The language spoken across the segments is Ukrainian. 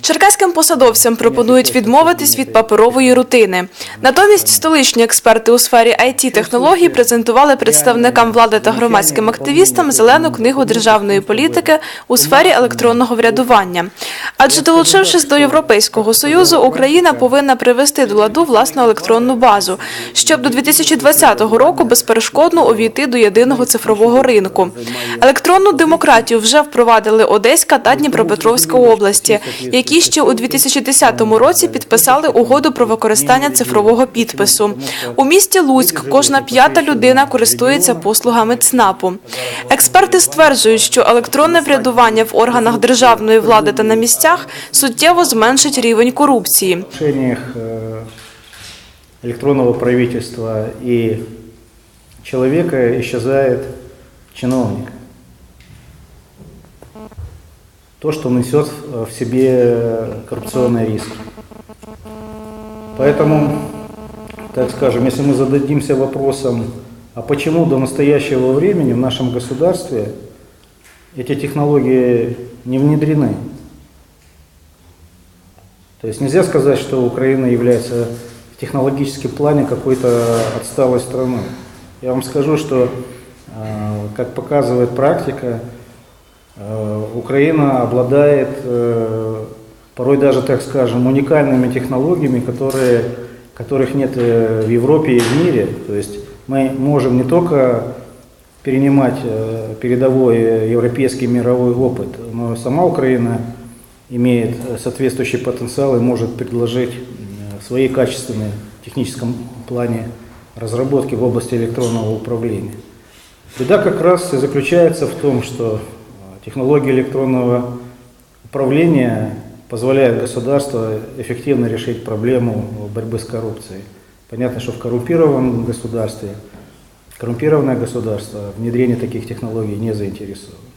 Черкаським посадовцям пропонують відмовитись від паперової рутини. Натомість столичні експерти у сфері it технологій презентували представникам влади та громадським активістам зелену книгу державної політики у сфері електронного врядування. Адже долучившись до Європейського союзу, Україна повинна привести до ладу власну електронну базу, щоб до 2020 року безперешкодно увійти до єдиного цифрового ринку. Електронну демократію вже впровадили Одеська та Дніпропетровська області, які ще у 2010 році підписали угоду про використання цифрового підпису. У місті Луцьк кожна п'ята людина користується послугами ЦНАПу. Експерти стверджують, що електронне врядування в органах державної влади та на місцях суттєво зменшить рівень корупції. Электронного правительства и человека исчезает чиновник. То, что несет в себе коррупционные риски. Поэтому, так скажем, если мы зададимся вопросом, а почему до настоящего времени в нашем государстве эти технологии не внедрены? То есть нельзя сказать, что Украина является в технологическом плане какой-то отсталой страной. Я вам скажу, что, э, как показывает практика, э, Украина обладает э, порой даже, так скажем, уникальными технологиями, которые, которых нет э, в Европе и в мире. То есть мы можем не только перенимать э, передовой европейский мировой опыт, но сама Украина имеет соответствующий потенциал и может предложить свои качественные в техническом плане разработки в области электронного управления. Беда как раз и заключается в том, что технологии электронного управления позволяют государству эффективно решить проблему борьбы с коррупцией. Понятно, что в коррумпированном государстве, коррумпированное государство внедрение таких технологий не заинтересовано.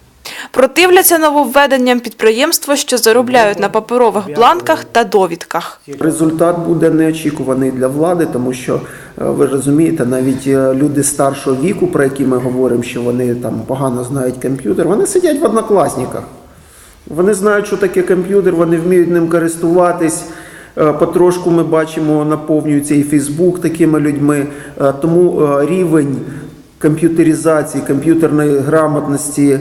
Противляться нововведенням підприємства, що заробляють на паперових бланках та довідках. Результат буде неочікуваний для влади, тому що е, ви розумієте, навіть е, люди старшого віку, про які ми говоримо, що вони там погано знають комп'ютер, вони сидять в однокласниках. Вони знають, що таке комп'ютер, вони вміють ним користуватись. Е, Потрошку ми бачимо, наповнюється і Фейсбук такими людьми. Тому рівень комп'ютеризації, комп'ютерної грамотності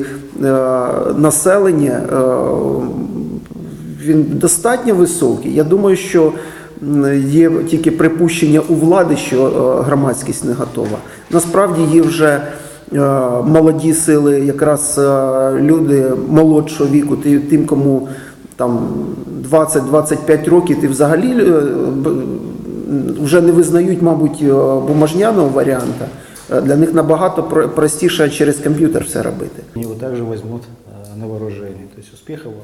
населення е, він достатньо високий. Я думаю, що є тільки припущення у влади, що е, громадськість не готова. Насправді є вже е, молоді сили, якраз е, люди молодшого віку, ти- тим, кому там 20-25 років, ти взагалі е, вже не визнають, мабуть, е, бумажняного варіанта. Е, Для них набагато простіше через комп'ютер все робити. Його також візьмуть э, на вооружение. тобто вам.